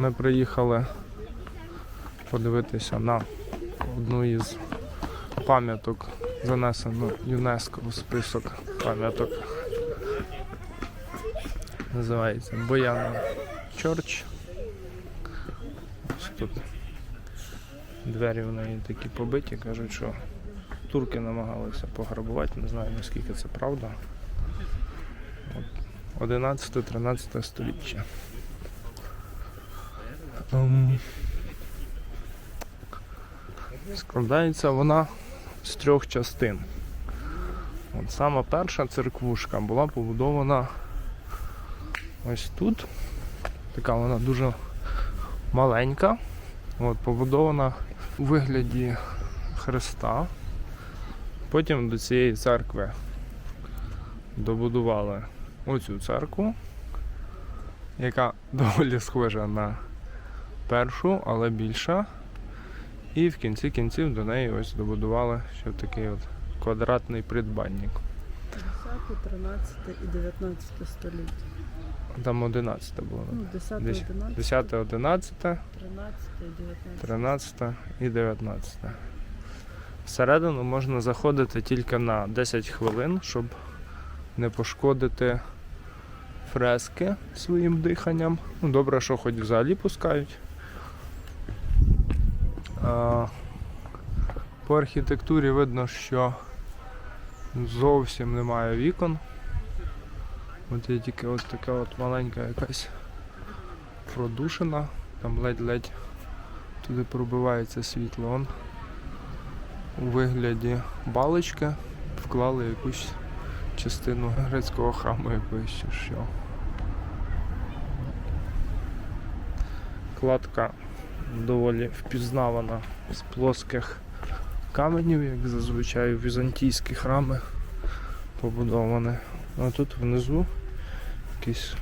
Ми приїхали подивитися на одну із пам'яток, занесену ЮНЕСКО у список пам'яток. Називається Бояна Чорч. Ось тут двері в неї такі побиті, кажуть, що турки намагалися пограбувати, не знаю наскільки це правда. От 11-13 століття. Ем, Складається вона з трьох частин. От сама перша церквушка була побудована ось тут. Така вона дуже маленька. От, побудована у вигляді Христа. Потім до цієї церкви добудували оцю церкву, яка доволі схожа на першу, але більша. І в кінці кінців до неї ось добудували ще такий от квадратний придбанник. 10, 13 і 19 століття. Там 11 було. Ну, 10, Десь 11, 10, 11, 13 і 19. 13 і 19. Всередину можна заходити тільки на 10 хвилин, щоб не пошкодити фрески своїм диханням. Ну, добре, що хоч взагалі пускають. По архітектурі видно, що зовсім немає вікон. От є тільки от така от маленька якась продушина, там ледь-ледь туди пробивається світло. Он у вигляді балочки вклали якусь частину грецького храму якоїсь чи що. Кладка доволі впізнавана з плоских каменів, як зазвичай візантійські храми побудовані. А тут внизу якийсь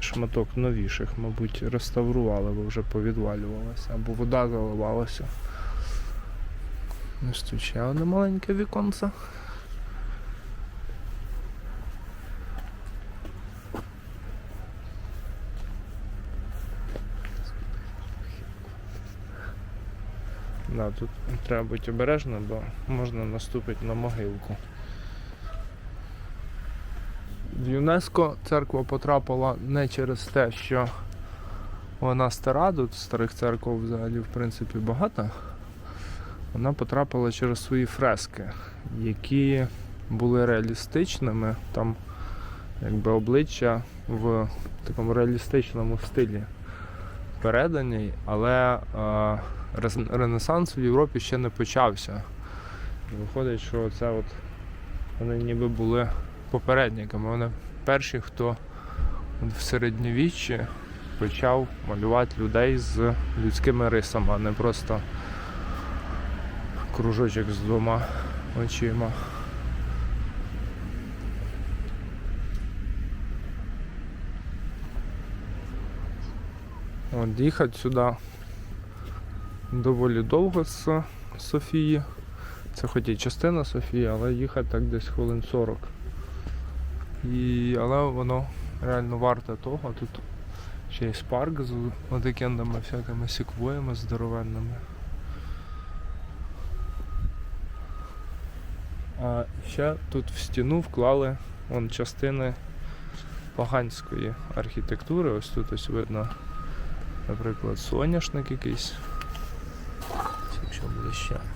шматок новіших, мабуть, реставрували, бо вже повідвалювалося, або вода заливалася. Ось тут ще маленьке віконце. Да, тут треба бути обережним, бо можна наступити на могилку. В ЮНЕСКО церква потрапила не через те, що вона стара, тут старих церков взагалі в принципі багато. Вона потрапила через свої фрески, які були реалістичними, там якби обличчя в такому реалістичному стилі передані, але е, Ренесанс в Європі ще не почався. Виходить, що це от вони ніби були попередниками. Вони перші, хто в середньовіччі почав малювати людей з людськими рисами, а не просто кружочок з двома очима. От їхати сюди доволі довго з Софії. Це хоч і частина Софії, але їхати так десь хвилин 40. І, але воно реально варте того. Тут ще є парк з одекендами, всякими сіквоями здоровенними. А ще тут в стіну вклали вон, частини поганської архітектури. Ось тут ось видно, наприклад, соняшник якийсь. Якщо ближче.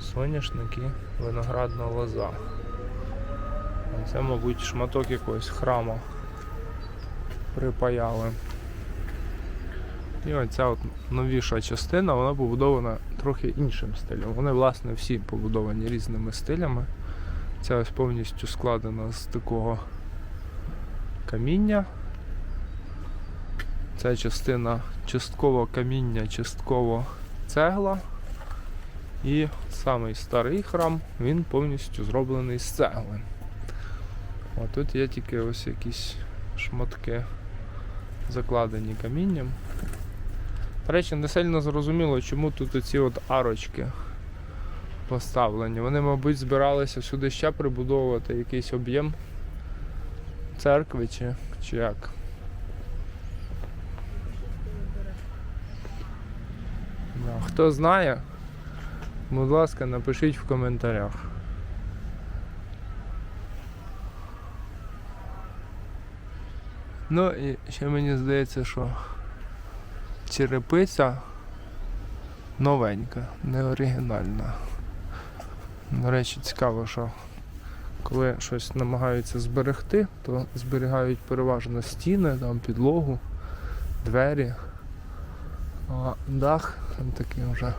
Соняшник і виноградна лоза. Це, мабуть, шматок якогось храму припаяли. І оця от новіша частина, вона побудована трохи іншим стилем. Вони, власне, всі побудовані різними стилями. Ця ось повністю складена з такого каміння. Ця частина частково каміння, частково цегла. І самий старий храм, він повністю зроблений з цегли. А тут є тільки ось якісь шматки закладені камінням. До речі, не сильно зрозуміло, чому тут оці от арочки поставлені. Вони, мабуть, збиралися сюди ще прибудовувати якийсь об'єм церкви чи, чи як. Хто знає, будь ласка, напишіть в коментарях. Ну і ще мені здається, що черепиця новенька, не оригінальна. До речі, цікаво, що коли щось намагаються зберегти, то зберігають переважно стіни, там підлогу, двері. А дах там такий вже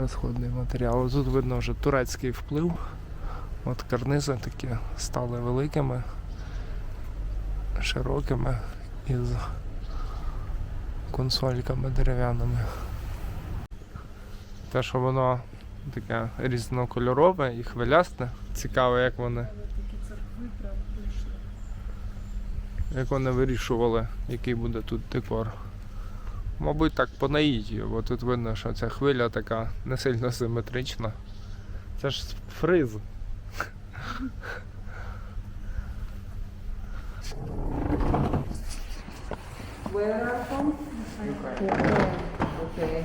розходний матеріал. Тут видно вже турецький вплив. От карнизи такі стали великими, широкими із консольками дерев'яними. Те, що воно таке різнокольорове і хвилясте. Цікаво, як вони, як вони вирішували, який буде тут декор. Мабуть, так по наїтію, бо тут видно, що ця хвиля така не сильно симетрична. Це ж фриз. Where are from? Okay.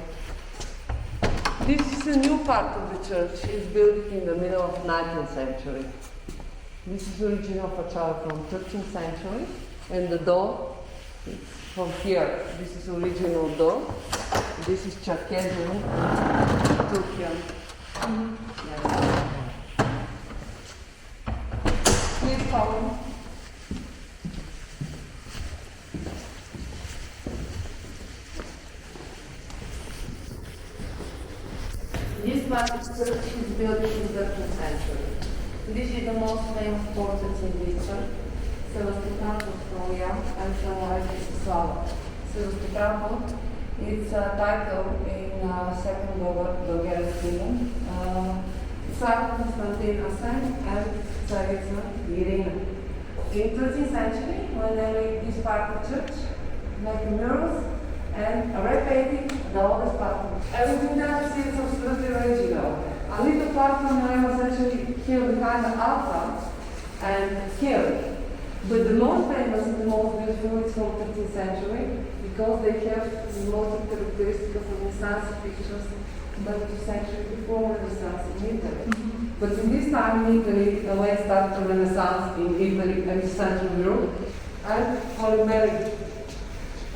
This is a new part of the church. It's built in the middle of 19th century. This is original facade from 13th century, and the door from here. This is original door. This is Cherkessian, Turkian. Yes. Please follow. This church is built in the 13th century. This is the most famous portrait in church. Sevastopol Troja and symbolizes Slava. Sevastopol it's a title in uh, Second Bulgar- Bulgarian Kingdom. Uh, Tsar Constantine Ascent and Tsaritsa Irina. In 13th century, when they made this part of church, like murals, and red painting, the oldest part. Everything that you see is absolutely original. A little part from the 11th century here behind the altar and here. But the most famous and the most beautiful is from 13th century because they have the most characteristics of Renaissance pictures by the 2nd century before Renaissance in Italy. But in this time in Italy, the way started the Renaissance in Italy and Central Europe, and Holy Mary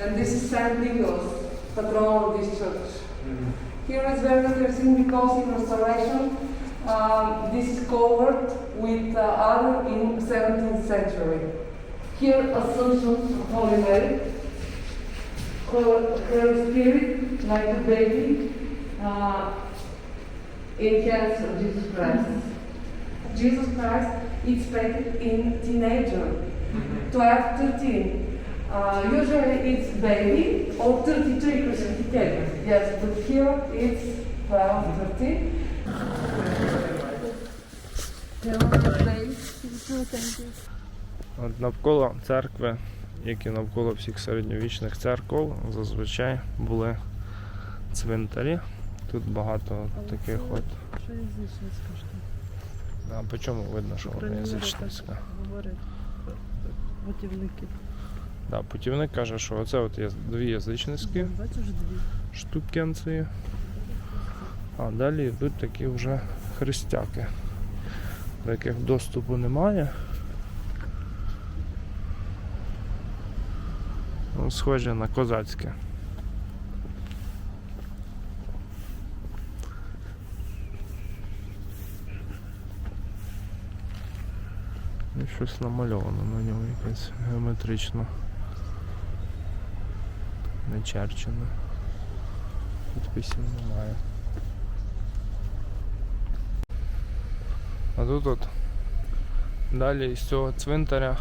and this is Saint Nicholas, patron of this church. Here is very interesting because in restoration, um, this is covered with uh, other in 17th century. Here, Assumption of Holy Mary, her, her spirit like a baby uh, in hands of Jesus Christ. Jesus Christ is painted in teenager, 12, 13. Uh, usually it's baby or 33 crucifixion. Yes, but here it's 12, 13. От навколо церкви, як і навколо всіх середньовічних церков, зазвичай були цвинтарі. Тут багато таких от. Що? А по чому видно, що вона язичницька? говорять. Готівники. Да, путівник каже, що оце от є дві язичницькі штукенці. А далі йдуть такі вже хрестяки, до яких доступу немає. Ну, схоже на козацьке. І щось намальовано на ньому якесь геометрично. Начерчено. Підписів немає. А тут от далі з цього цвинтаря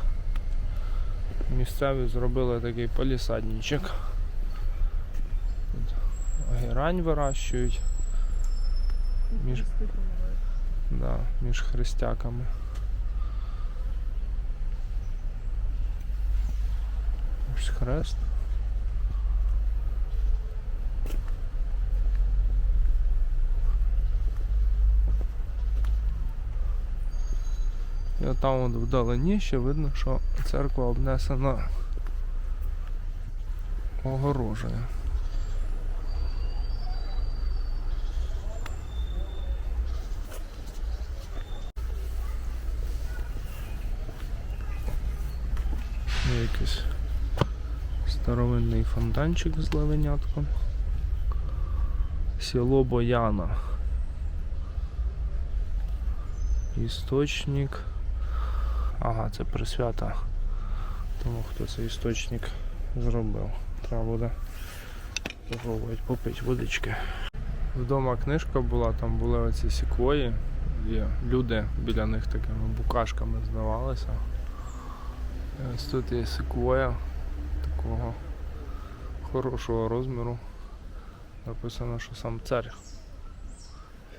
місцеві зробили такий полісадничок. Герань вирощують Між- да, між хрестяками. Ось хрест. І от там от вдалині ще видно, що церква обнесена огорожею. Є якийсь старовинний фонтанчик з левенятком. Село Бояна. Істочник. Ага, це присвята. Тому хто цей істочник зробив. Треба буде спробувати попити водички. Вдома книжка була, там були оці сіквої, і люди біля них такими букашками здавалися. І ось тут є секвоя такого хорошого розміру. Написано, що сам цар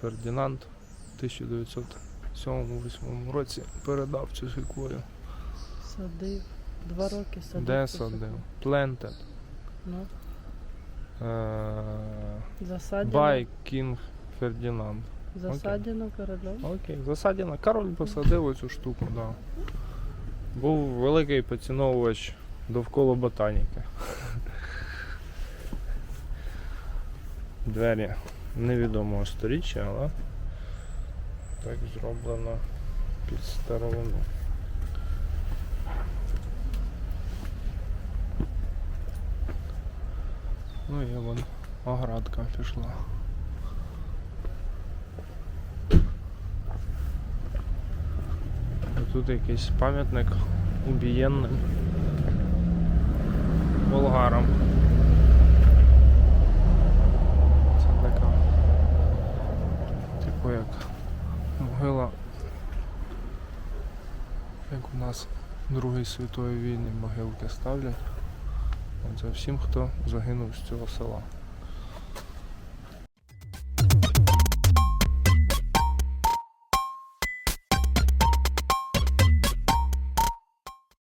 Фердінанд 1900. 7-8 році передав цю секвою. Садив. Два роки садив. Де садив? Плентед. Ну. Е, засадено. By King Ferdinand. Засадено передав. Окей, засадено. Король посадив оцю штуку, так. Да. Був великий поціновувач довкола ботаніки. Двері невідомого сторіччя, але так зроблено під старовину. Ну і вон оградка пішла. Тут якийсь пам'ятник убієнним болгарам. Це така, типу як могила, як у Другій світовій війні могилки ставлять. Це всім, хто загинув з цього села.